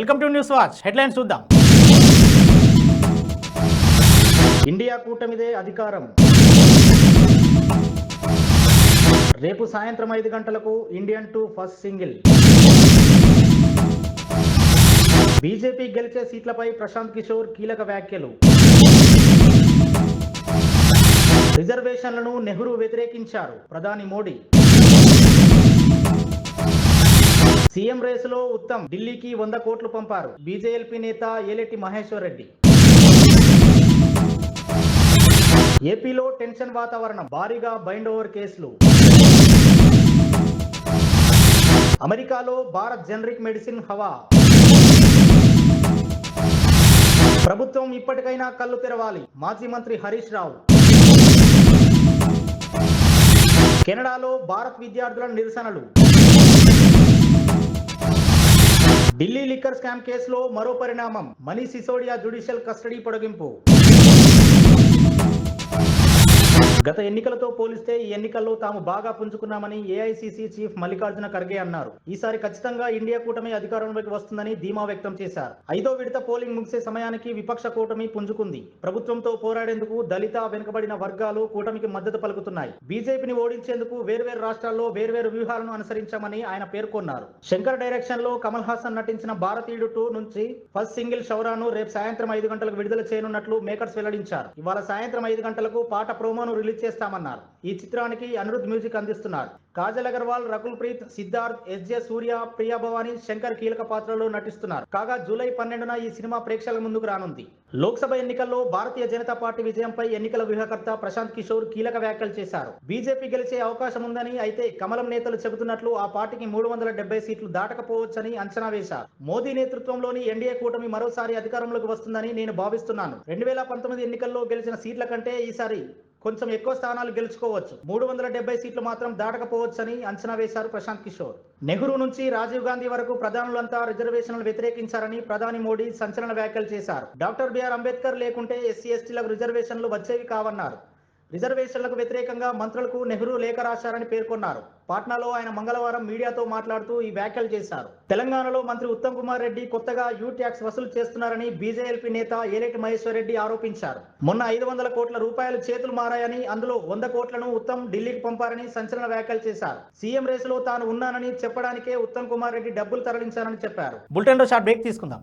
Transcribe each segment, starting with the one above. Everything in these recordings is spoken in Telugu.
Welcome to news watch. Headlines చూద్దాం. ఇండియా కూటమిదే అధికారం. రేపు సాయంత్రం ఐదు గంటలకు Indian two first single. BJP గెలిచే సీట్లపై ప్రశాంత్ కిషోర్ కీలక వ్యాఖ్యలు. రిజర్వేషన్లను నెహ్రూ వ్యతిరేకించారు ప్రధాని మోడీ. సీఎం రేసులో ఉత్తమ్ ఢిల్లీకి వంద కోట్లు పంపారు. బీజేఎల్పీ నేత ఏలెట్టి మహేశ్వర్ రెడ్డి ఏపీలో టెన్షన్ వాతావరణం. భారీగా బైండ్ ఓవర్ కేసులు. అమెరికాలో భారత్ జనరిక్ మెడిసిన్ హవా. ప్రభుత్వం ఇప్పటికైనా కళ్ళు తెరవాలి. మాజీ మంత్రి హరీష్ రావు. కెనడాలో భారత్ విద్యార్థుల నిరసనలు. ఢిల్లీ లిక్కర్ స్కామ్ కేసులో మరో పరిణామం. మనీష్ సిసోడియా జ్యుడిషియల్ కస్టడీ పొడిగింపు. గత ఎన్నికలతో పోలిస్తే ఈ ఎన్నికల్లో తాము బాగా పుంజుకున్నామని ఏఐసిసి చీఫ్ మల్లికార్జున ఖర్గే అన్నారు. ఈసారి ఖచ్చితంగా ఇండియా కూటమి అధికారంలోకి వస్తుందని ధీమా వ్యక్తం చేశారు. ఐదో విడత పోలింగ్ ముగిసే సమయానికి విపక్ష కూటమి పుంజుకుంది. ప్రభుత్వంతో పోరాడేందుకు దళిత వెనుకబడిన వర్గాలు కూటమికి మద్దతు పలుకుతున్నాయి. బీజేపీని ఓడించేందుకు వేర్వేరు రాష్ట్రాల్లో వేర్వేరు వ్యూహాలను అనుసరించామని ఆయన పేర్కొన్నారు. శంకర్ డైరెక్షన్లో కమల్ హాసన్ నటించిన భారతీయుడు టూ నుంచి ఫస్ట్ సింగిల్ షౌరాను రేపు సాయంత్రం ఐదు గంటలకు విడుదల చేయనున్నట్లు మేకర్స్ వెల్లడించారు. ఇవాళ సాయంత్రం ఐదు గంటలకు పాట ప్రోమోను రిలీజ్ చేస్తామన్నారు. ఈ చిత్రానికి అనిరుద్ మ్యూజిక్ అందిస్తున్నారు. కాజల్ అగర్వాల్ రకుల్ ప్రీత్ సిద్ధార్థ్ ఎస్జే సూర్య ప్రియా భవానీ శంకర్ కీలక పాత్రలో నటిస్తున్నారు. కాగా జూలై పన్నెండున ఈ సినిమా ప్రేక్షకుల ముందుకు రానుంది. లోక్సభ ఎన్నికల్లో భారతీయ జనతా పార్టీ విజయంపై ఎన్నికల వ్యూహకర్త ప్రశాంత్ కిషోర్ కీలక వ్యాఖ్యలు చేశారు. బీజేపీ గెలిచే అవకాశం ఉందని అయితే కమలం నేతలు చెబుతున్నట్లు ఆ పార్టీకి మూడు వందల డెబ్బై సీట్లు దాటకపోవచ్చని అంచనా వేశారు. మోదీ నేతృత్వంలోని ఎన్డీఏ కూటమి మరోసారి అధికారంలోకి వస్తుందని నేను భావిస్తున్నాను. రెండు వేల పంతొమ్మిది ఎన్నికల్లో గెలిచిన సీట్ల కంటే ఈసారి కొంచెం ఎక్కువ స్థానాలు గెలుచుకోవచ్చు. మూడు వందల డెబ్బై సీట్లు మాత్రం దాటకపోవచ్చని అంచనా వేశారు ప్రశాంత్ కిషోర్. నెహ్రూ నుంచి రాజీవ్ గాంధీ వరకు ప్రధానులంతా రిజర్వేషన్లు వ్యతిరేకించారని ప్రధాని మోడీ సంచలన వ్యాఖ్యలు చేశారు. డాక్టర్ బిఆర్ అంబేద్కర్ లేకుంటే ఎస్సీ ఎస్టీలకు రిజర్వేషన్లు వచ్చేవి కావన్నారు. రిజర్వేషన్లకు వ్యతిరేకంగా మంత్రులకు నెహ్రూ లేఖ రాశారని పేర్కొన్నారు. పాట్నాలో ఆయన మంగళవారం మీడియాతో మాట్లాడుతూ ఈ వ్యాఖ్యలు చేశారు. తెలంగాణలో మంత్రి ఉత్తమ్ కుమార్ రెడ్డి కొత్తగా యూ ట్యాక్స్ వసూలు చేస్తున్నారని బీజేఎల్పీ నేత ఏలేటి మహేశ్వర్ రెడ్డి ఆరోపించారు. మొన్న ఐదు వందల కోట్ల రూపాయలు చేతులు మారాయని అందులో వంద కోట్లను ఉత్తమ్ ఢిల్లీకి పంపారని సంచలన వ్యాఖ్యలు చేశారు. సీఎం రేసులో తాను ఉన్నానని చెప్పడానికే ఉత్తమ్ కుమార్ రెడ్డి డబ్బులు తరలించారని చెప్పారు. బులెటిన్లో షార్ట్ బ్రేక్ తీసుకుందాం.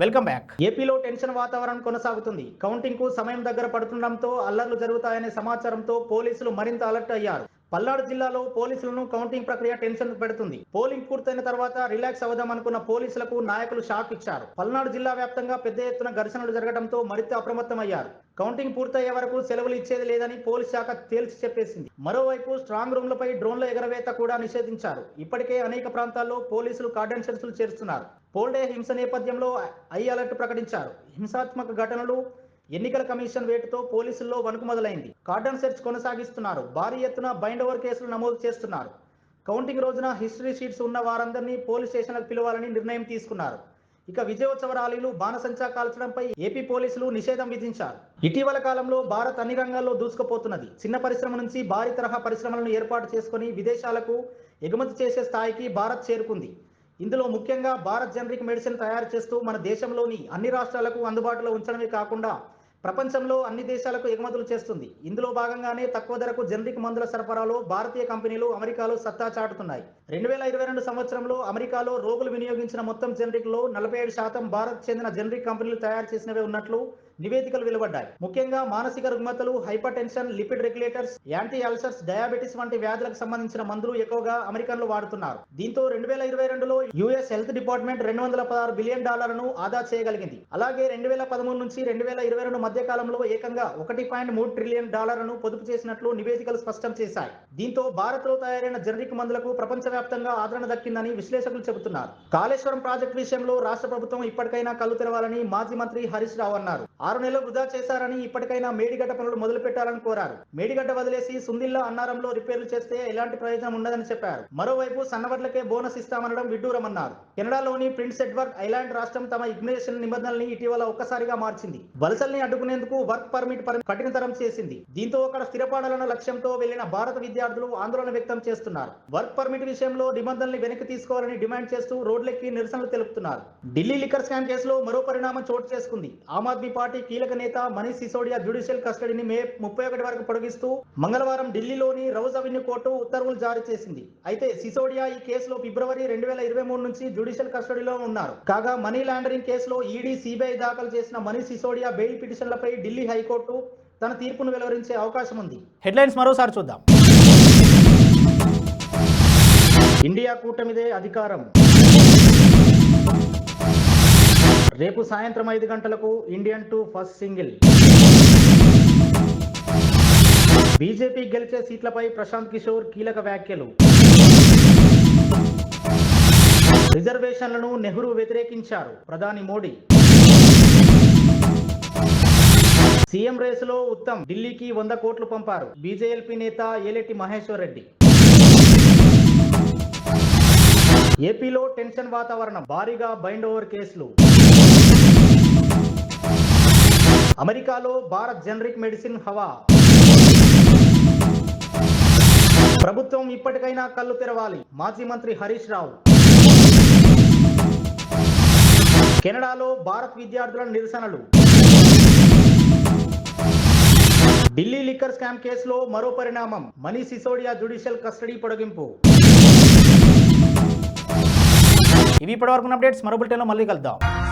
వెల్కమ్ బ్యాక్ ఏపీలో టెన్షన్ వాతావరణం కొనసాగుతుంది. కౌంటింగ్కు సమయం దగ్గర పడుతుండటంతో అల్లర్లు జరుగుతాయనే సమాచారంతో పోలీసులు మరింత అలర్ట్ అయ్యారు. పల్నాడు జిల్లాలో పోలీసులను కౌంటింగ్ ప్రక్రియ టెన్షన్ పెడుతుంది. పోలింగ్ పూర్తయిన తర్వాత రిలాక్స్ అవుదాం అనుకున్న పోలీసులకు నాయకులు షాక్ ఇచ్చారు. పల్నాడు జిల్లా వ్యాప్తంగా పెద్ద ఎత్తున ఘర్షణలు జరగడంతో మరింత అప్రమత్తమయ్యారు. కౌంటింగ్ పూర్తయ్యే వరకు సెలవులు ఇచ్చేది లేదని పోలీస్ శాఖ తేల్చి చెప్పేసింది. మరోవైపు స్ట్రాంగ్ రూమ్లపై డ్రోన్ల ఎగరవేత కూడా నిషేధించారు. ఇప్పటికే అనేక ప్రాంతాల్లో పోలీసులు కార్డన్ చేరుస్తున్నారు పోల్డే హింస నేపథ్యంలో ఐ అలర్ట్ ప్రకటించారు. హింసాత్మక ఘటనలు ఎన్నికల కమిషన్ వేటుతో పోలీసుల్లో వణుకు మొదలైంది. కార్డన్ సెర్చ్ కొనసాగిస్తున్నారు. భారీ ఎత్తున బైండ్ ఓవర్ కేసులు నమోదు చేస్తున్నారు. కౌంటింగ్ రోజున హిస్టరీ షీట్స్ ఉన్న వారందరినీ పోలీస్ స్టేషన్లకు పిలవాలని నిర్ణయం తీసుకున్నారు. ఇక విజయోత్సవ ర్యాలీలు బాణసంచా కాల్చడంపై ఏపీ పోలీసులు నిషేధం విధించారు. ఇటీవల కాలంలో భారత్ అన్ని రంగాల్లో దూసుకుపోతున్నది. చిన్న పరిశ్రమ నుంచి భారీ తరహా పరిశ్రమలను ఏర్పాటు చేసుకుని విదేశాలకు ఎగుమతి చేసే స్థాయికి భారత్ చేరుకుంది. ఇందులో ముఖ్యంగా భారత్ జనరిక్ మెడిసిన్ తయారు చేస్తూ మన దేశంలోని అన్ని రాష్ట్రాలకు అందుబాటులో ఉంచడమే కాకుండా ప్రపంచంలో అన్ని దేశాలకు ఎగుమతులు చేస్తుంది. ఇందులో భాగంగానే తక్కువ ధరకు జనరిక్ మందుల సరఫరాలో భారతీయ కంపెనీలు అమెరికాలో సత్తా చాటుతున్నాయి. రెండు వేల ఇరవై రెండు సంవత్సరంలో అమెరికాలో రోగులు వినియోగించిన మొత్తం జనరిక్లో నలభై ఏడు శాతం భారత్ చెందిన జనరిక్ కంపెనీలు తయారు చేసినవే ఉన్నట్లు నివేదికలు వెలువడ్డాయి. ముఖ్యంగా మానసిక రుగ్మతలు hypertension lipid regulators anti ulcers diabetes వంటి వ్యాధులకు సంబంధించిన మందులు ఎక్కువగా అమెరికన్లు వాడుతున్నారు. దీంతో రెండు వేల ఇరవై రెండులో యుఎస్ హెల్త్ డిపార్ట్మెంట్ రెండు వందల పదహారు బిలియన్ డాలర్లను ఆదా చేయగలిగింది. అలాగే రెండు వేల పదమూడు నుంచి రెండు వేల ఇరవై రెండు మధ్య కాలంలో ఏకంగా ఒకటి పాయింట్ మూడు ట్రిలియన్ డాలర్లను పొదుపు చేసినట్లు నివేదికలు స్పష్టం చేశాయి. దీంతో భారత్లో తయారైన జనరిక్ మందులకు ప్రపంచవ్యాప్తంగా ఆదరణ దక్కిందని విశ్లేషకులు చెబుతున్నారు. కాళేశ్వరం ప్రాజెక్టు విషయంలో రాష్ట్ర ప్రభుత్వం ఇప్పటికైనా కళ్ళు తెరవాలని మాజీ మంత్రి హరీష్ రావు అన్నారు. ఆరు నెలలు వృధా చేశారని ఇప్పటికైనా మేడిగడ్డ పనులు మొదలు పెట్టాలని కోరారు. మేడిగడ్డ వదిలేసి సుందిల్లా అన్నారంలో రిపేర్లు చేస్తే ఎలాంటి ప్రయోజనం ఉండదని చెప్పారు. మరోవైపు సన్నవర్లకే బోనస్ ఇస్తామనడం విడ్డూరమన్నారు. కెనడాలోని ప్రిన్స్ ఎడ్వర్డ్ ఐలాండ్ రాష్ట్రం తమ ఇగ్నేషన్ నిబంధనల్ని ఇటీవల ఒక్కసారిగా మార్చింది. వలసల్ని అడ్డుకునేందుకు వర్క్ పర్మిట్ పరి- కఠినతరం చేసింది. దీంతో అక్కడ స్థిరపడాలన్న లక్ష్యంతో వెళ్ళిన భారత విద్యార్థులు ఆందోళన వ్యక్తం చేస్తున్నారు. వర్క్ పర్మిట్ విషయంలో నిబంధనల్ని వెనక్కి తీసుకోవాలని డిమాండ్ చేస్తూ రోడ్లెక్కి నిరసనలు తెలుపుతున్నారు. ఢిల్లీ లిక్కర్ స్కామ్ కేసులో మరో పరిణామం చోటు చేసుకుంది. ఆమ్ ఆద్మీ పార్టీ కీలక నేత మనీష్ సిసోడియా జ్యుడిషియల్ కస్టడీని మే ముప్పై ఒకటి వరకు పొడిగిస్తూ మంగళవారం ఢిల్లీలోని రౌజ్ అవెన్యూ కోర్టు ఉత్తర్వులు జారీ చేసింది. అయితే సిసోడియా ఈ కేసులో ఫిబ్రవరి రెండు వేల ఇరవై మూడు నుంచి జ్యుడిషియల్ కస్టడీలో ఉన్నారు. కాగా మనీ లాండరింగ్ కేసులో ఈడీ సిబిఐ దాఖలు చేసిన మనీష్ సిసోడియా బెయిల్ పిటిషన్లపై ఢిల్లీ హైకోర్టు తన తీర్పును వెలువరించే అవకాశం ఉంది. హెడ్లైన్స్ మరోసారి చూద్దాం. ఇండియా కూటమిదే అధికారం. రేపు సాయంత్రం ఐదు గంటలకు Indian two first single. BJP గెలిచే సీట్లపై ప్రశాంత్ కిషోర్ కీలక వ్యాఖ్యలు. రిజర్వేషన్లను నెహ్రూ వ్యతిరేకించారు ప్రధాని మోడీ. సీఎం రేసులో ఉత్తమ్ ఢిల్లీకి వంద కోట్లు పంపారు బీజేఎల్పీ నేత ఏలెట్టి మహేశ్వర్ రెడ్డి ఏపీలో టెన్షన్ వాతావరణం భారీగా బైండ్ ఓవర్ కేసులు. అమెరికాలో భారత్ జనరిక్ మెడిసిన్ హవా. ప్రభుత్వం ఇప్పటికైనా కళ్ళు తెరవాలి. మాజీ మంత్రి హరీష్ రావు. కెనడాలో భారత్ విద్యార్థుల నిరసనలు. ఢిల్లీ లిక్కర్ స్కామ్ కేసులో మరో పరిణామం. మనీ సిసోడియా జ్యుడిషియల్ కస్టడీ పొడిగింపు. ఇవి ఇప్పటివరకు అప్డేట్స్. మరో బులెటిన్లో మళ్ళీ కలుద్దాం.